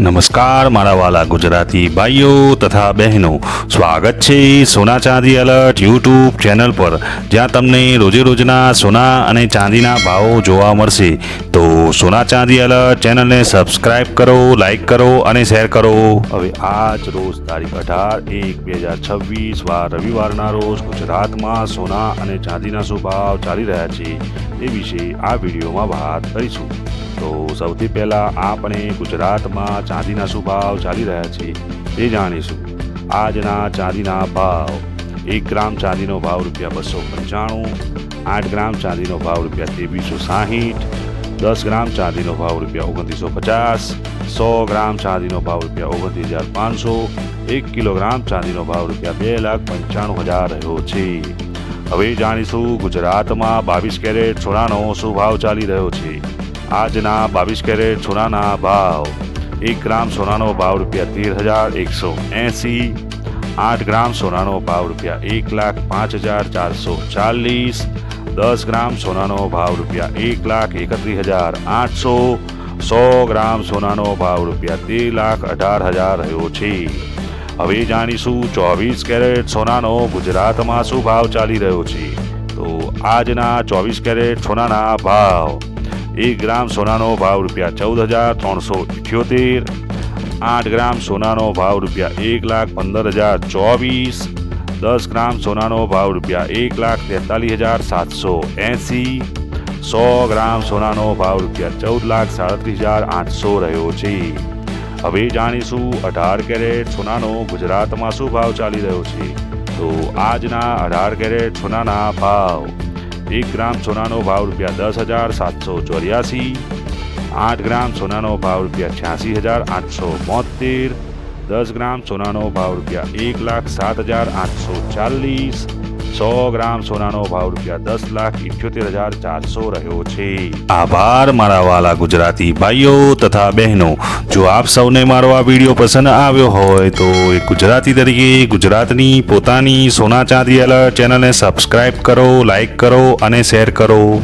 નમસ્કાર, મારા વાલા ગુજરાતી ભાઈઓ તથા બહેનો. સ્વાગત છે સોના ચાંદી અલર્ટ યુટ્યુબ ચેનલ પર. જ્યાં તમને રોજે રોજના સોના અને ચાંદીના ભાવો જોવા મળશે. તો સોના ચાંદી અલર્ટ ચેનલને સબસ્ક્રાઇબ કરો લાઈક કરો અને શેર કરો. હવે આજ રોજ તારીખ અઢાર એક બે હજાર છવ્વીસ વાર રવિવારના રોજ ગુજરાતમાં સોના અને ચાંદીના શું ભાવ ચાલી રહ્યા છે એ વિશે આ વિડીયોમાં વાત કરીશું. તો સૌથી પહેલાં આપણે ગુજરાતમાં ચાંદીના શું ભાવ ચાલી રહ્યા છે તે જાણીશું. આજના ચાંદીના ભાવ, એક ગ્રામ ચાંદીનો ભાવ રૂપિયા બસો પંચાણું, આઠ ગ્રામ ચાંદીનો ભાવ રૂપિયા ત્રેવીસો સાહીઠ, દસ ગ્રામ ચાંદીનો ભાવ રૂપિયા ઓગણત્રીસો પચાસ, સો ગ્રામ ચાંદીનો ભાવ રૂપિયા ઓગણત્રીસ હજાર પાંચસો, એક કિલોગ્રામ ચાંદીનો ભાવ રૂપિયા બે લાખ પંચાણું હજાર રહ્યો છે. હવે જાણીશું ગુજરાતમાં બાવીસ કેરેટ સોનાનો શું ભાવ ચાલી રહ્યો છે. આજના બાવીસ કેરેટ સોનાના ભાવ. એક ગ્રામ સોનાનો ભાવ રૂપિયા તેર હજાર એકસો એંસી. આઠ ગ્રામ સોનાનો ભાવ રૂપિયા એક લાખ પાંચ હજાર ચારસો ચાલીસ. દસ ગ્રામ સોનાનો ભાવ રૂપિયા એક લાખ એકત્રીસ હજાર આઠસો. સો ગ્રામ સોનાનો ભાવ રૂપિયા તેર લાખ અઢાર હજાર રહ્યો છે. હવે જાણીશું ચોવીસ કેરેટ સોનાનો ગુજરાતમાં શું ભાવ ચાલી રહ્યો છે? તો આજના ચોવીસ કેરેટ સોનાના ભાવ. એક ગ્રામ સોનાનો ભાવ રૂપિયા ચૌદ હજાર ત્રણસો ઇઠ્યોતેર, આઠ ગ્રામ સોનાનો ભાવ રૂપિયા એક લાખ પંદર હજાર ચોવીસ, દસ ગ્રામ સોનાનો ભાવ રૂપિયા એક લાખ તેતાલીસ હજાર સાતસો એંસી, સો ગ્રામ સોનાનો ભાવ રૂપિયા ચૌદ લાખ સાડત્રીસ હજાર આઠસો રહ્યો છે. હવે જાણીશું અઢાર કેરેટ સોનાનો ગુજરાતમાં શું ભાવ ચાલી રહ્યો છે? તો આજના અઢાર કેરેટ સોનાના ભાવ. એક ગ્રામ સોનાનો ભાવ રૂપિયા દસ હજાર સાતસો ચોર્યાસી, આઠ ગ્રામ સોનાનો ભાવ રૂપિયા છ્યાસી હજાર આઠસો બોતેર, દસ ગ્રામ સોનાનો ભાવ રૂપિયા એક લાખ સાત હજાર આઠસો ચાલીસ સો ગ્રામ સોનાનો ભાવ રૂપિયા દસ લાખ ઇઠ્યોતેર હજાર ચારસો રહ્યો છે. આભાર, મારા વાલા ગુજરાતી ભાઈઓ તથા બહેનો. જો આપ સૌને મારો આ વીડિયો પસંદ આવ્યો હોય તો એક ગુજરાતી તરીકે ગુજરાતની પોતાની સોના ચાંદી અલર્ટ ચેનલને સબસ્ક્રાઇબ કરો લાઈક કરો અને શેર કરો.